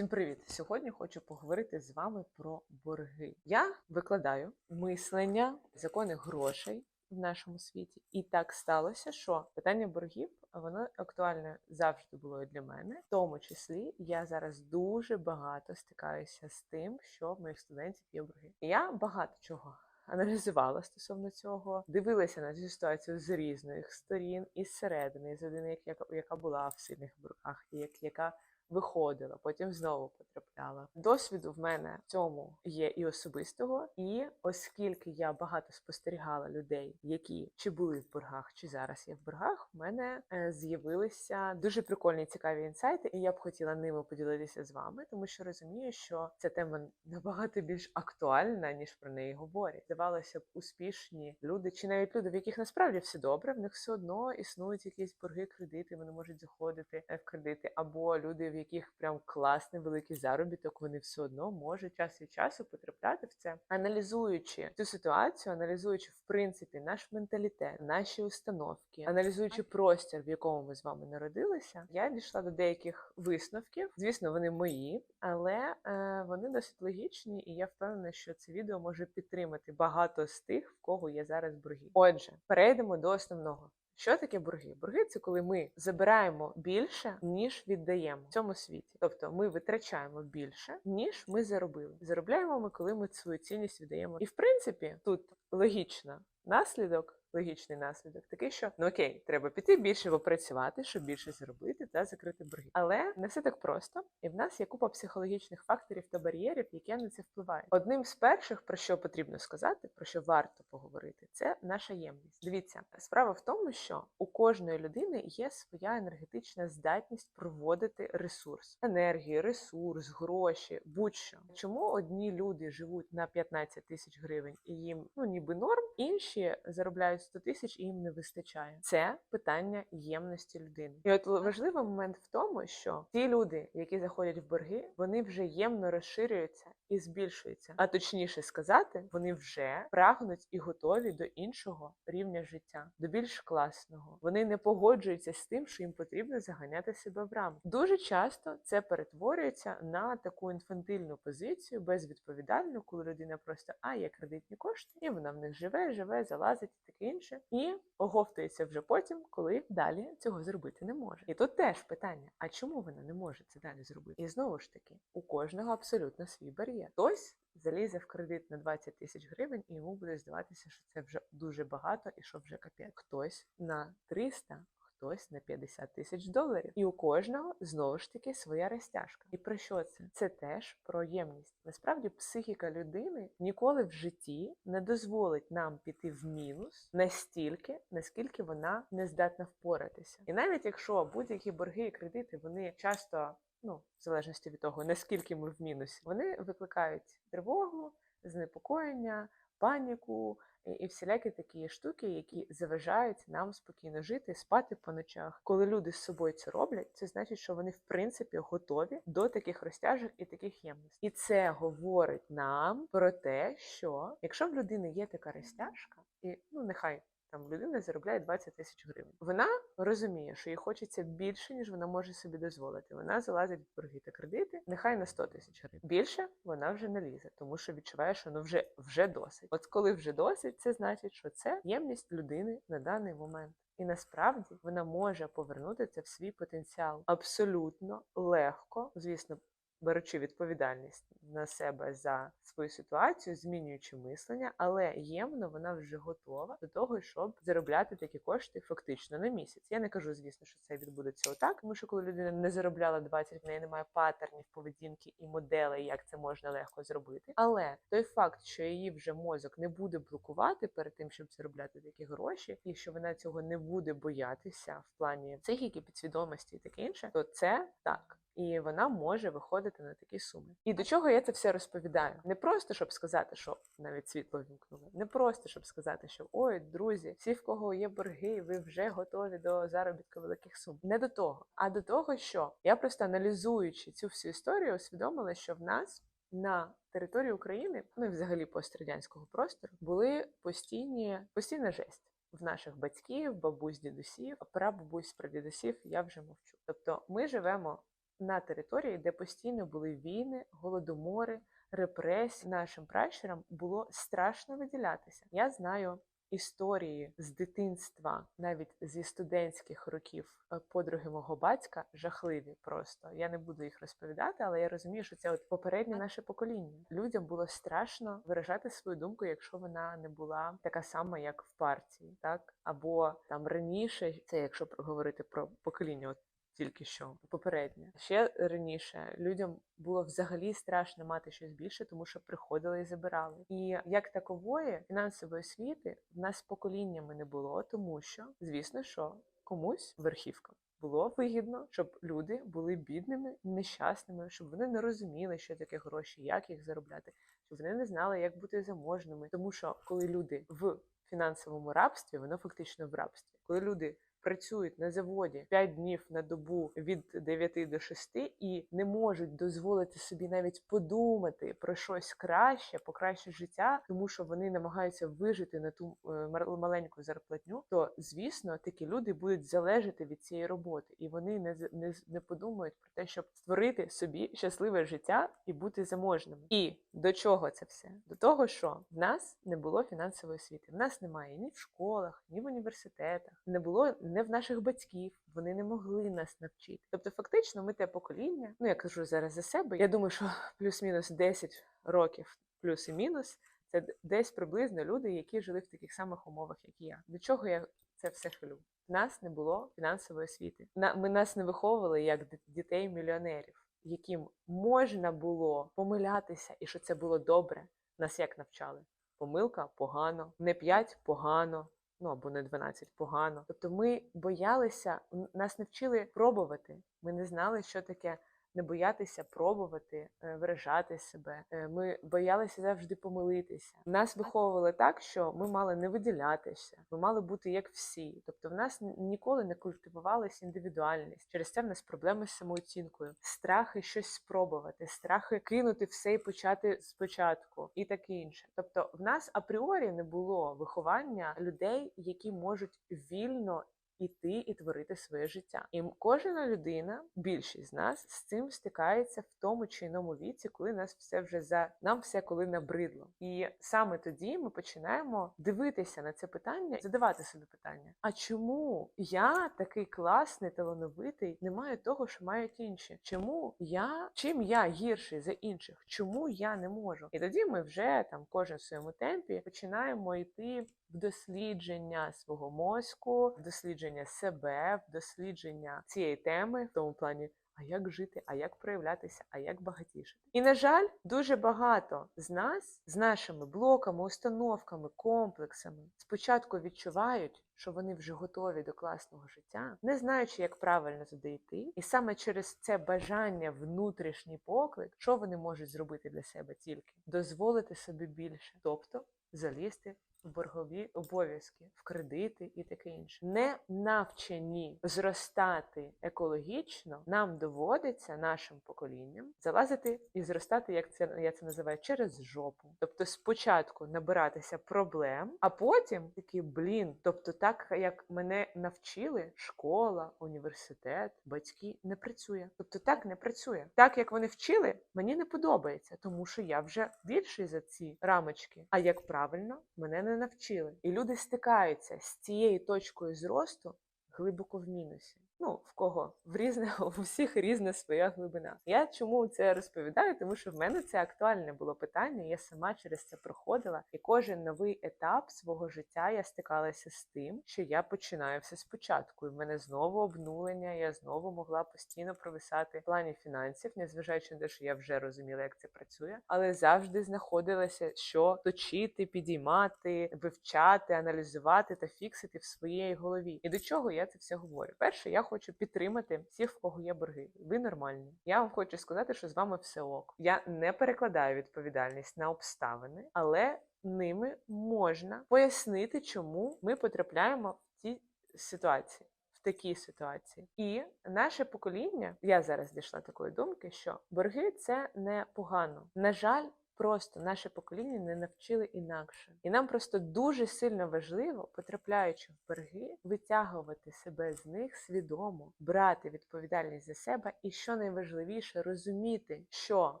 Всім привіт! Сьогодні хочу поговорити з вами про борги. Я викладаю мислення, закони грошей в нашому світі, і так сталося, що питання боргів воно актуальне завжди було і для мене. В тому числі я зараз дуже багато стикаюся з тим, що в моїх студентів є борги. Я багато чого. Аналізувала стосовно цього, дивилася на цю ситуацію з різних сторін, і зсередини, з людини, яка, яка була в сильних боргах, і як, яка виходила, потім знову потрапляла. Досвіду в мене в цьому є і особистого, і оскільки я багато спостерігала людей, які чи були в боргах, чи зараз є в боргах, в мене е, з'явилися дуже прикольні цікаві інсайти, і я б хотіла ними поділитися з вами, тому що розумію, що ця тема набагато більш актуальна ніж про неї говорять. Здавалося б, успішні люди, чи навіть люди, в яких насправді все добре, в них все одно існують якісь борги, кредити, вони можуть заходити е, в кредити, або люди, в яких прям класний великий заробіток, вони все одно можуть час від часу потрапляти в це, аналізуючи цю ситуацію, аналізуючи в принципі наш менталітет, наші установки, аналізуючи простір, в якому ми з вами народилися, я дійшла до деяких висновків. Звісно, вони мої, але е, вони досить логічні, і я впевнена, що це відео може підтримати багато з тих, в кого є зараз борги. Отже, перейдемо до основного. Що таке борги? Борги це коли ми забираємо більше, ніж віддаємо в цьому світі. Тобто ми витрачаємо більше, ніж ми заробили. Заробляємо ми, коли ми свою цінність віддаємо. І в принципі, тут логічно наслідок. Логічний наслідок такий, що ну окей, треба піти більше попрацювати, щоб більше заробити та закрити борги. Але не все так просто, і в нас є купа психологічних факторів та бар'єрів, які на це впливають. Одним з перших, про що потрібно сказати, про що варто поговорити, це наша ємність. Дивіться, справа в тому, що у кожної людини є своя енергетична здатність проводити ресурс, енергію, ресурс, гроші, будь-що. Чому одні люди живуть на 15 тисяч гривень і їм ну ніби норм, інші заробляють 100 тисяч і їм не вистачає. Це питання ємності людини. І от важливий момент в тому, що ті люди, які заходять в борги, вони вже ємно розширюються і збільшуються. А точніше сказати, вони вже прагнуть і готові до іншого рівня життя, до більш класного. Вони не погоджуються з тим, що їм потрібно заганяти себе в рамки. Дуже часто це перетворюється на таку інфантильну позицію, безвідповідальну, коли людина просто а є кредитні кошти, і вона в них живе, живе, залазить і таке інше, і оговтується вже потім, коли далі цього зробити не може. І тут теж питання: а чому вона не може це далі зробити? І знову ж таки, у кожного абсолютно свій бар'єр. Хтось залізе в кредит на 20 тисяч гривень, і йому буде здаватися, що це вже дуже багато і що вже капець. Хтось на 300, хтось на 50 тисяч доларів. І у кожного знову ж таки своя розтяжка. І про що це? Це теж про ємність. Насправді, психіка людини ніколи в житті не дозволить нам піти в мінус настільки, наскільки вона не здатна впоратися. І навіть якщо будь-які борги і кредити вони часто. Ну, в залежності від того, наскільки ми в мінусі, вони викликають тривогу, занепокоєння, паніку і, і всілякі такі штуки, які заважають нам спокійно жити, спати по ночах. Коли люди з собою це роблять, це значить, що вони в принципі готові до таких розтяжок і таких ємностей. І це говорить нам про те, що якщо в людини є така розтяжка, і ну нехай. Там людина заробляє 20 тисяч гривень. Вона розуміє, що їй хочеться більше, ніж вона може собі дозволити. Вона залазить в борги та кредити, нехай на 100 тисяч гривень. Більше вона вже не лізе, тому що відчуває, що ну вже вже досить. От коли вже досить, це значить, що це ємність людини на даний момент. І насправді вона може повернути це в свій потенціал абсолютно легко, звісно. Беручи відповідальність на себе за свою ситуацію, змінюючи мислення, але ємно вона вже готова до того, щоб заробляти такі кошти фактично на місяць. Я не кажу, звісно, що це відбудеться отак, тому що коли людина не заробляла 20, в неї немає паттернів поведінки і моделей, як це можна легко зробити. Але той факт, що її вже мозок не буде блокувати перед тим, щоб заробляти такі гроші, і що вона цього не буде боятися в плані психіки, підсвідомості і таке інше, то це так і вона може виходити на такі суми. І до чого я це все розповідаю? Не просто щоб сказати, що навіть світло вімкнули, не просто щоб сказати, що ой, друзі, всі, в кого є борги, ви вже готові до заробітку великих сум. Не до того, а до того, що я просто аналізуючи цю всю історію, усвідомила, що в нас. На території України, ну і взагалі пострадянського простору, були постійні постійна жесть в наших батьків, бабусь, дідусів, прабабусь, прадідусів. Я вже мовчу. Тобто, ми живемо на території, де постійно були війни, голодомори, репресії. Нашим пращурам було страшно виділятися. Я знаю історії з дитинства, навіть зі студентських років е, подруги мого батька, жахливі просто. Я не буду їх розповідати, але я розумію, що це от попереднє наше покоління. Людям було страшно виражати свою думку, якщо вона не була така сама, як в партії, так або там раніше, це якщо говорити про покоління. От тільки що попереднє. Ще раніше людям було взагалі страшно мати щось більше, тому що приходили і забирали. І як такової фінансової освіти в нас поколіннями не було, тому що, звісно, що комусь верхівка. Було вигідно, щоб люди були бідними, нещасними, щоб вони не розуміли, що таке гроші, як їх заробляти, щоб вони не знали, як бути заможними. Тому що коли люди в фінансовому рабстві, воно фактично в рабстві, коли люди працюють на заводі 5 днів на добу від 9 до 6 і не можуть дозволити собі навіть подумати про щось краще, покращити життя, тому що вони намагаються вижити на ту е, маленьку зарплатню, то звісно такі люди будуть залежати від цієї роботи, і вони не не, не подумають про те, щоб створити собі щасливе життя і бути заможними. І до чого це все? До того, що в нас не було фінансової освіти. В нас немає ні в школах, ні в університетах, не було не в наших батьків. Вони не могли нас навчити. Тобто, фактично, ми те покоління. Ну я кажу зараз за себе. Я думаю, що плюс-мінус 10 років, плюс і мінус, це десь приблизно люди, які жили в таких самих умовах, як і я. До чого я це все хвилю? Нас не було фінансової освіти. На ми нас не виховували як дітей мільйонерів, яким можна було помилятися, і що це було добре. Нас як навчали? Помилка погано, не 5 погано. Ну або не 12 погано. Тобто ми боялися, нас не вчили пробувати. Ми не знали, що таке не боятися пробувати, е, виражати себе. Е, Ми боялися завжди помилитися. Нас виховували так, що ми мали не виділятися, ми мали бути як всі. Тобто, в нас ніколи не культивувалася індивідуальність. Через це в нас проблеми з самооцінкою, страхи щось спробувати, страхи кинути все і почати спочатку, і таке інше. Тобто, в нас апріорі не було виховання людей, які можуть вільно іти і творити своє життя. І кожна людина, більшість з нас, з цим стикається в тому чи іному віці, коли нас все вже за нам все коли набридло. І саме тоді ми починаємо дивитися на це питання, задавати собі питання: а чому я такий класний, талановитий, не маю того, що мають інші? Чому я чим я гірший за інших? Чому я не можу? І тоді ми вже там кожен в своєму темпі починаємо йти в дослідження свого мозку, в дослідження себе, в дослідження цієї теми, в тому плані. А як жити, а як проявлятися, а як багатішити? І на жаль, дуже багато з нас з нашими блоками, установками, комплексами спочатку відчувають, що вони вже готові до класного життя, не знаючи, як правильно туди йти, і саме через це бажання, внутрішній поклик, що вони можуть зробити для себе тільки дозволити собі більше, тобто залізти боргові обов'язки, в кредити і таке інше. Не навчені зростати екологічно, нам доводиться нашим поколінням залазити і зростати, як це я це називаю, через жопу. Тобто спочатку набиратися проблем, а потім такі блін. Тобто, так як мене навчили, школа, університет, батьки не працює. Тобто так не працює. Так як вони вчили, мені не подобається, тому що я вже більший за ці рамочки. А як правильно, мене не навчили. І люди стикаються з цією точкою зросту глибоко в мінусі. Ну, в кого в різне, у всіх різна своя глибина. Я чому це розповідаю? Тому що в мене це актуальне було питання. Я сама через це проходила, і кожен новий етап свого життя я стикалася з тим, що я починаю все спочатку. І в мене знову обнулення. Я знову могла постійно провисати в плані фінансів, незважаючи на те, що я вже розуміла, як це працює, але завжди знаходилася, що точити, підіймати, вивчати, аналізувати та фіксити в своїй голові. І до чого я це все говорю? Перше, я хочу підтримати всіх, в кого є борги. Ви нормальні. Я вам хочу сказати, що з вами все ок. Я не перекладаю відповідальність на обставини, але ними можна пояснити, чому ми потрапляємо в ці ситуації. Такій ситуації, і наше покоління, я зараз дійшла такої думки, що борги це не погано. На жаль, просто наше покоління не навчили інакше. І нам просто дуже сильно важливо, потрапляючи в борги, витягувати себе з них свідомо, брати відповідальність за себе, і що найважливіше, розуміти, що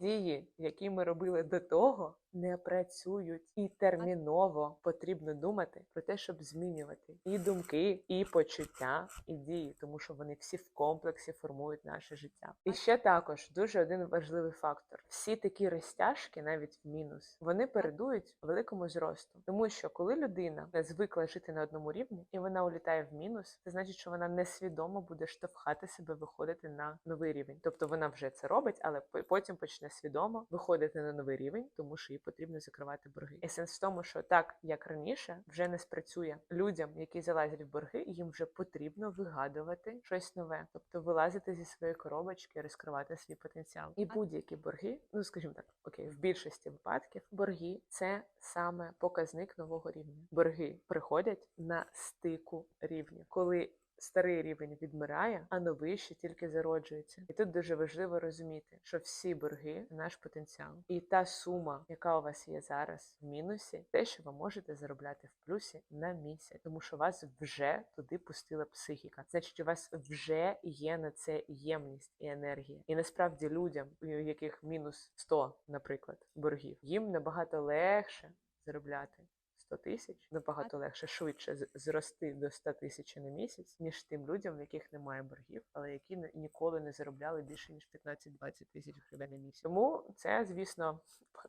дії, які ми робили до того, не працюють і терміново потрібно думати про те, щоб змінювати і думки, і почуття, і дії, тому що вони всі в комплексі формують наше життя. І ще також дуже один важливий фактор: всі такі розтяжки, навіть в мінус, вони передують великому зросту, тому що коли людина звикла жити на одному рівні і вона улітає в мінус, це значить, що вона несвідомо буде штовхати себе виходити на новий рівень. Тобто вона вже це робить, але потім почне свідомо виходити на новий рівень, тому що їй потрібно закривати борги. І сенс в тому, що так як раніше вже не спрацює людям, які залазять в борги, їм вже потрібно вигадувати щось нове, тобто вилазити зі своєї коробочки, розкривати свій потенціал. І будь-які борги, ну скажімо так, окей, в більшості випадків борги це саме показник нового рівня. Борги приходять на стику рівнів, коли старий рівень відмирає, а новий ще тільки зароджується. І тут дуже важливо розуміти, що всі борги наш потенціал, і та сума, яка у вас є зараз в мінусі, те, що ви можете заробляти в плюсі на місяць, тому що вас вже туди пустила психіка. Значить, у вас вже є на це ємність і енергія. І насправді людям, у яких мінус 100, наприклад, боргів, їм набагато легше заробляти. 100 тисяч набагато легше, швидше зрости до 100 тисяч на місяць, ніж тим людям, в яких немає боргів, але які ні- ніколи не заробляли більше ніж 15-20 тисяч гривень на місяць. Тому це, звісно,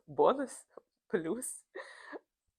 бонус, плюс.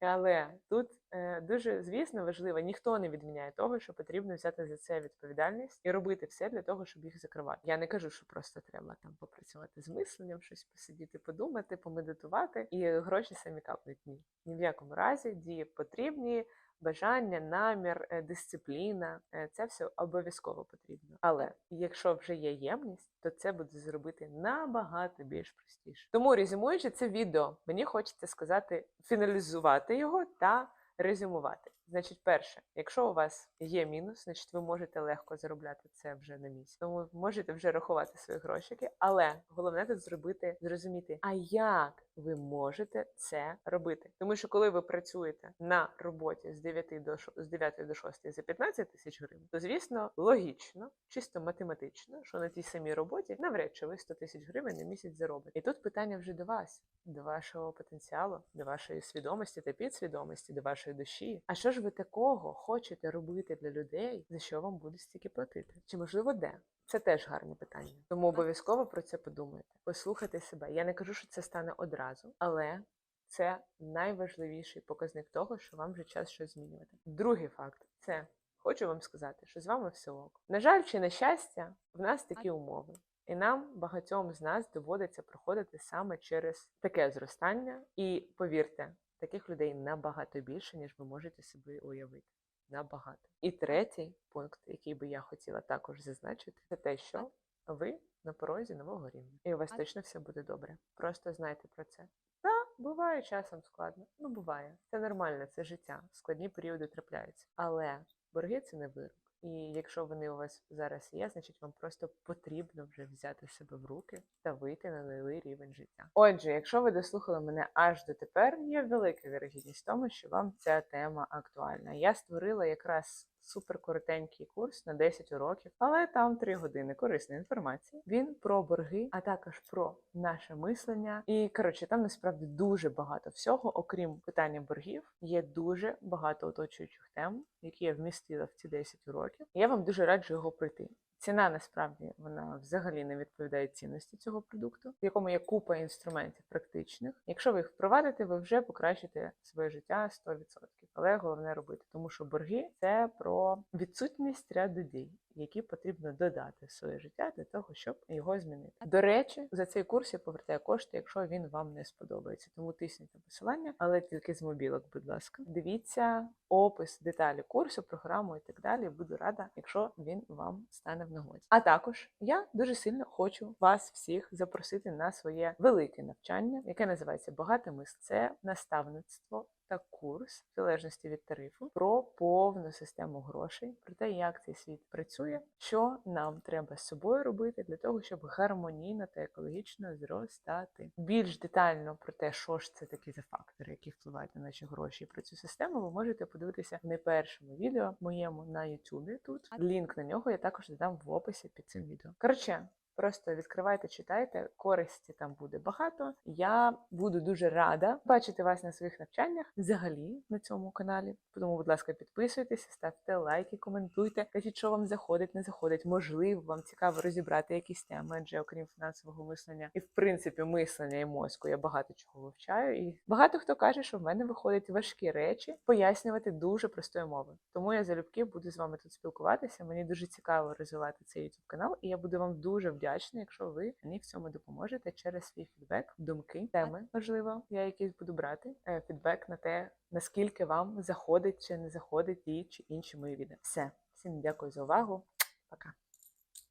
Але тут е, дуже звісно важливо, ніхто не відміняє того, що потрібно взяти за це відповідальність і робити все для того, щоб їх закривати. Я не кажу, що просто треба там попрацювати з мисленням, щось посидіти, подумати, помедитувати, і гроші самі капнуть. Ні, ні в якому разі дії потрібні. Бажання, намір, е, дисципліна е, це все обов'язково потрібно. Але якщо вже є ємність, то це буде зробити набагато більш простіше. Тому резюмуючи це відео, мені хочеться сказати, фіналізувати його та резюмувати. Значить, перше, якщо у вас є мінус, значить ви можете легко заробляти це вже на місці. Тому можете вже рахувати свої грошики, але головне тут зробити, зрозуміти, а як ви можете це робити. Тому що коли ви працюєте на роботі з 9 до з 9 до 6 за 15 тисяч гривень, то звісно логічно, чисто математично, що на тій самій роботі навряд чи ви 100 тисяч гривень на місяць заробите. І тут питання вже до вас, до вашого потенціалу, до вашої свідомості та підсвідомості, до вашої душі. А що ж ви такого хочете робити для людей, за що вам будуть стільки платити? Чи можливо де? Це теж гарне питання. Тому обов'язково про це подумайте. Послухайте себе. Я не кажу, що це стане одразу, але це найважливіший показник того, що вам вже час щось змінювати. Другий факт це хочу вам сказати, що з вами все ок. На жаль, чи на щастя, в нас такі умови. І нам багатьом з нас доводиться проходити саме через таке зростання. І повірте, таких людей набагато більше, ніж ви можете собі уявити. Набагато. І третій пункт, який би я хотіла також зазначити, це те, що ви на порозі нового рівня. І у вас точно все буде добре. Просто знайте про це. Та буває часом складно. Ну, буває. Це нормально, це життя. Складні періоди трапляються. Але борги це не вирок. І якщо вони у вас зараз є, значить вам просто потрібно вже взяти себе в руки та вийти на новий рівень життя. Отже, якщо ви дослухали мене аж до тепер, є велика вірогідність тому, що вам ця тема актуальна. Я створила якраз супер коротенький курс на 10 уроків, але там 3 години корисної інформації. Він про борги, а також про наше мислення. І коротше, там насправді дуже багато всього, окрім питання боргів, є дуже багато оточуючих тем, які я вмістила в ці 10 уроків. Я вам дуже раджу його пройти. Ціна насправді вона взагалі не відповідає цінності цього продукту, в якому є купа інструментів практичних. Якщо ви їх впровадите, ви вже покращите своє життя 100%. Але головне робити, тому що борги це про відсутність ряду дій, які потрібно додати в своє життя для того, щоб його змінити. До речі, за цей курс я повертаю кошти, якщо він вам не сподобається. Тому тисніть на посилання, але тільки з мобілок, будь ласка. Дивіться опис, деталі курсу, програму і так далі. Буду рада, якщо він вам стане в нагоді. А також я дуже сильно хочу вас всіх запросити на своє велике навчання, яке називається Багате мис. Це наставництво та курс, в залежності від тарифу, про повну систему грошей, про те, як цей світ працює, що нам треба з собою робити для того, щоб гармонійно та екологічно зростати. Більш детально про те, що ж це такі за фактори, які впливають на наші гроші про цю систему, ви можете подивитися в найпершому відео моєму на Ютубі. Тут лінк на нього я також додам в описі під цим відео. Коротше. Просто відкривайте, читайте, користі там буде багато. Я буду дуже рада бачити вас на своїх навчаннях взагалі на цьому каналі. Тому, будь ласка, підписуйтесь, ставте лайки, коментуйте, кажіть, що вам заходить, не заходить. Можливо, вам цікаво розібрати якісь теми, адже окрім фінансового мислення і в принципі мислення і мозку я багато чого вивчаю. І багато хто каже, що в мене виходять важкі речі пояснювати дуже простою мовою. Тому я залюбки буду з вами тут спілкуватися. Мені дуже цікаво розвивати цей YouTube канал, і я буду вам дуже вдячна, якщо ви мені в цьому допоможете через свій фідбек, думки, теми, можливо, я якісь буду брати. е, Фідбек на те, наскільки вам заходить чи не заходить ті чи інші мої відео. Все, всім дякую за увагу. Пока.